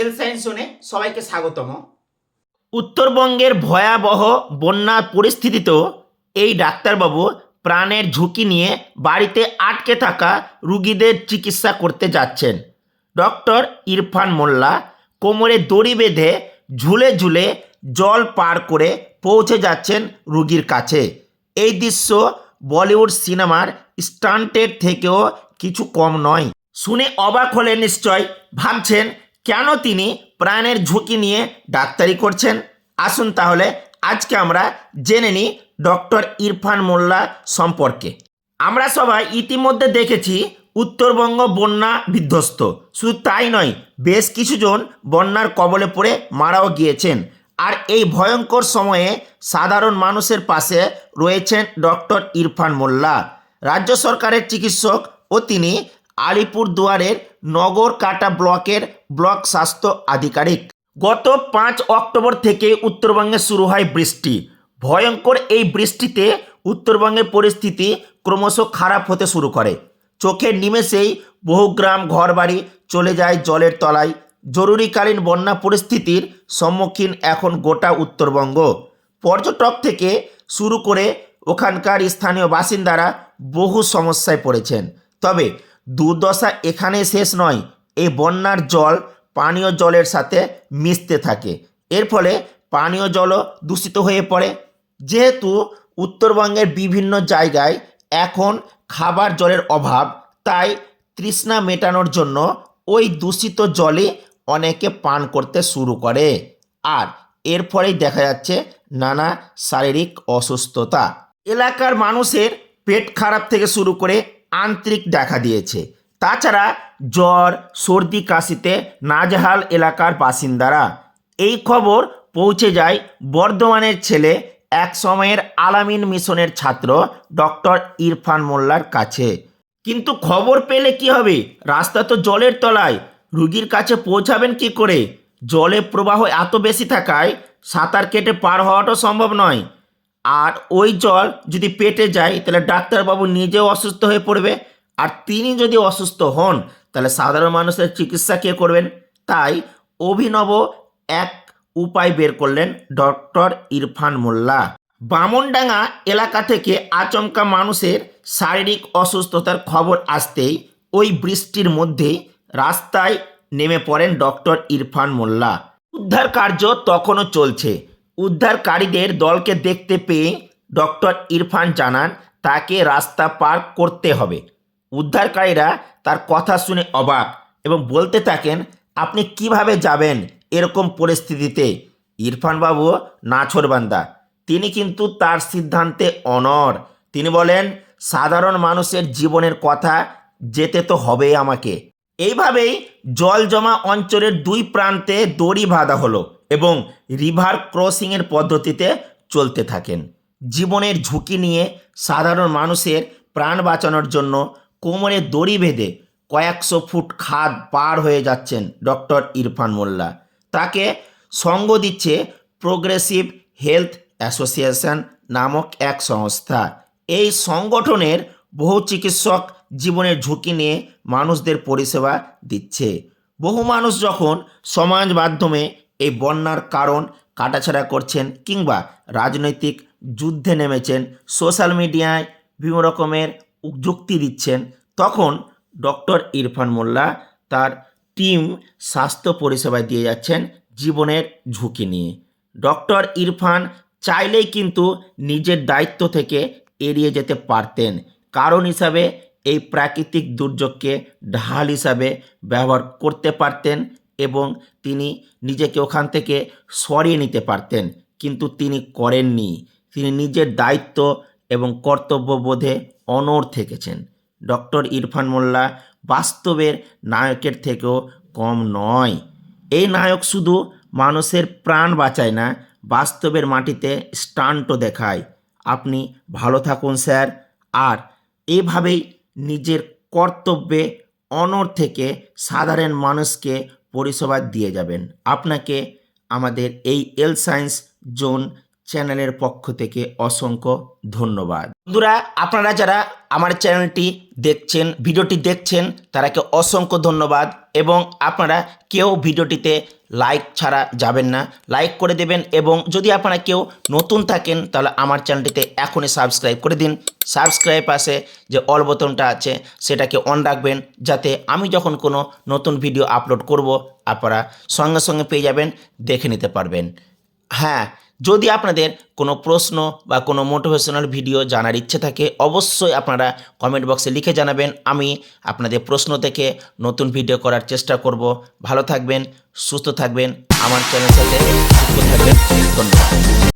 এল science সবাইকে স্বাগতম। উত্তরবঙ্গের ভয়াবহ বন্যার পরিস্থিতিতেও এই ডাক্তারবাবু প্রাণের ঝুঁকি নিয়ে বাড়িতে আটকে থাকা রুগীদের চিকিৎসা করতে যাচ্ছেন। ডক্টর ইরফান মোল্লা কোমরে দড়ি বেঁধে ঝুলে ঝুলে জল পার করে পৌঁছে যাচ্ছেন রুগীর কাছে। এই দৃশ্য বলিউড সিনেমার স্টান্টের থেকেও কিছু কম নয়। শুনে অবাক হলে নিশ্চয়, ভাবছেন কেন তিনি প্রাণের ঝুঁকি নিয়ে ডাক্তারি করছেন? আসুন তাহলে আজকে আমরা জেনে নিই ডক্টর ইরফান মোল্লা সম্পর্কে। আমরা সবাই ইতিমধ্যে দেখেছি উত্তরবঙ্গ বন্যা বিধ্বস্ত। শুধু তাই নয়, বেশ কিছুজন বন্যার কবলে পড়ে মারাও গিয়েছেন। আর এই ভয়ঙ্কর সময়ে সাধারণ মানুষের পাশে রয়েছেন ডক্টর ইরফান মোল্লা। রাজ্য সরকারের চিকিৎসক ও তিনি আলিপুর দুয়ারের নগর কাটা ব্লকের ব্লক স্বাস্থ্য আধিকারিক। গত পাঁচ অক্টোবর থেকে উত্তরবঙ্গে শুরু হয় বৃষ্টি। ভয়ঙ্কর এই বৃষ্টিতে উত্তরবঙ্গের পরিস্থিতি ক্রমশ খারাপ হতে শুরু করে। চোখের নিমেষেই বহু গ্রাম ঘরবাড়ি চলে যায় জলের তলায়। জরুরিকালীন বন্যা পরিস্থিতির সম্মুখীন এখন গোটা উত্তরবঙ্গ। পর্যটক থেকে শুরু করে ওখানকার স্থানীয় বাসিন্দারা বহু সমস্যায় পড়েছেন। তবে দুর্দশা এখানে শেষ নয় এই বন্যার জল পানীয় জলের সাথে মিশতে থাকে। এর ফলে পানীয় জলও দূষিত হয়ে পড়ে। যেহেতু উত্তরবঙ্গের বিভিন্ন জায়গায় এখন খাবার জলের অভাব, তাই তৃষ্ণা মেটানোর জন্য ওই দূষিত জলে অনেকে পান করতে শুরু করে। আর এর ফলেই দেখা যাচ্ছে নানা শারীরিক অসুস্থতা। এলাকার মানুষের পেট খারাপ থেকে শুরু করে আন্তরিক দেখা দিয়েছে। তাছাড়া জ্বর, সর্দি, কাশিতে নাজহাল এলাকার বাসিন্দারা। এই খবর পৌঁছে যায় বর্ধমানের ছেলে, এক সময়ের আলামিন মিশনের ছাত্র ডক্টর ইরফান মোল্লার কাছে। কিন্তু খবর পেলে কি হবে? রাস্তা তো জলের তলায়। রুগীর কাছে পৌঁছাবেন কি করে? জলের প্রবাহ এত বেশি থাকায় সাঁতার কেটে পার হওয়াটাও সম্ভব নয়। আর ওই জল যদি পেটে যায়, তাহলে ডাক্তারবাবু নিজেও অসুস্থ হয়ে পড়বে। আর তিনি যদি অসুস্থ হন, তাহলে সাধারণ মানুষের চিকিৎসা কে করবেন? তাই অভিনব এক উপায় বের করলেন ডক্টর ইরফান মোল্লা। বামনডাঙ্গা এলাকা থেকে আচমকা মানুষের শারীরিক অসুস্থতার খবর আসতেই ওই বৃষ্টির মধ্যেই রাস্তায় নেমে পড়েন ডক্টর ইরফান মোল্লা। উদ্ধার কার্য তখনও চলছে। উদ্ধারকারীদের দলকে দেখতে পেয়ে ডক্টর ইরফান জানান, তাকে রাস্তা পার করতে হবে। উদ্ধারকারীরা তার কথা শুনে অবাক এবং বলতে থাকেন, আপনি কীভাবে যাবেন এরকম পরিস্থিতিতে? ইরফানবাবু নাছরবান্দা তিনি কিন্তু তার সিদ্ধান্তে অনর তিনি বলেন, সাধারণ মানুষের জীবনের কথা যেতে তো হবেই আমাকে। এইভাবেই জল জমা অঞ্চলের দুই প্রান্তে দড়ি বাঁধা হলো এবং রিভার ক্রসিংয়ের পদ্ধতিতে চলতে থাকেন। জীবনের ঝুঁকি নিয়ে সাধারণ মানুষের প্রাণ বাঁচানোর জন্য কোমরে দড়ি বেঁধে কয়েকশো ফুট খাদ পার হয়ে যাচ্ছেন ডক্টর ইরফান মোল্লা। তাকে সঙ্গ দিচ্ছে প্রোগ্রেসিভ হেলথ অ্যাসোসিয়েশন নামক এক সংস্থা। এই সংগঠনের বহু চিকিৎসক জীবনের ঝুঁকি নিয়ে মানুষদের পরিষেবা দিচ্ছে। বহু মানুষ যখন সমাজ মাধ্যমে এই বন্যার কারণ কাটাছাড়া করছেন কিংবা রাজনৈতিক যুদ্ধে নেমেছেন, সোশ্যাল মিডিয়ায় বিভিন্ন রকমের যুক্তি দিচ্ছেন, তখন ডক্টর ইরফান মোল্লা তার টিম স্বাস্থ্য পরিষেবা দিয়ে যাচ্ছেন জীবনের ঝুঁকি নিয়ে। ডক্টর ইরফান চাইলেই কিন্তু নিজের দায়িত্ব থেকে এড়িয়ে যেতে পারতেন। কারণ হিসাবে এই প্রাকৃতিক দুর্যোগকে ঢাল হিসাবে ব্যবহার করতে পারতেন এবং তিনি নিজেকে ওখান থেকে সরিয়ে নিতে পারতেন। কিন্তু তিনি করেননি। তিনি নিজের দায়িত্ব এবং কর্তব্যবোধে অনড় থেকেছেন। ডক্টর ইরফান মোল্লা বাস্তবের নায়কের থেকেও কম নয়। এই নায়ক শুধু মানুষের প্রাণ বাঁচায় না, বাস্তবের মাটিতে স্টান্টও দেখায়। আপনি ভালো থাকুন, স্যার। আর এভাবেই নিজের কর্তব্যে অনড় থেকে সাধারণ মানুষকে পরিষেবা দিয়ে যাবেন। আপনাকে আমাদের এই এল সায়েন্স জোন চ্যানেলের পক্ষ থেকে অসংখ্য ধন্যবাদ। বন্ধুরা, আপনারা যারা আমার চ্যানেলটি দেখছেন, ভিডিওটি দেখছেন তারাকে অসংখ্য ধন্যবাদ এবং আপনারা কেউ ভিডিওটিতে লাইক ছাড়া যাবেন না। লাইক করে দেবেন এবং যদি আপনারা কেউ নতুন থাকেন, তাহলে আমার চ্যানেলটিতে এখনই সাবস্ক্রাইব করে দিন। সাবস্ক্রাইব পাশে যে অল বোতামটা আছে, সেটাকে অন রাখবেন, যাতে আমি যখন কোনো নতুন ভিডিও আপলোড করব, আপনারা সঙ্গে সঙ্গে পেয়ে যাবেন, দেখে নিতে পারবেন। হ্যাঁ যদি আপনাদের কোনো প্রশ্ন বা কোনো মোটিভেশনাল ভিডিও জানার ইচ্ছে থাকে, অবশ্যই আপনারা কমেন্ট বক্সে লিখে জানাবেন। আমি আপনাদের প্রশ্ন থেকে নতুন ভিডিও করার চেষ্টা করব। ভালো থাকবেন, সুস্থ থাকবেন। আমার চ্যানেল সাথে থাকবেন। ধন্যবাদ।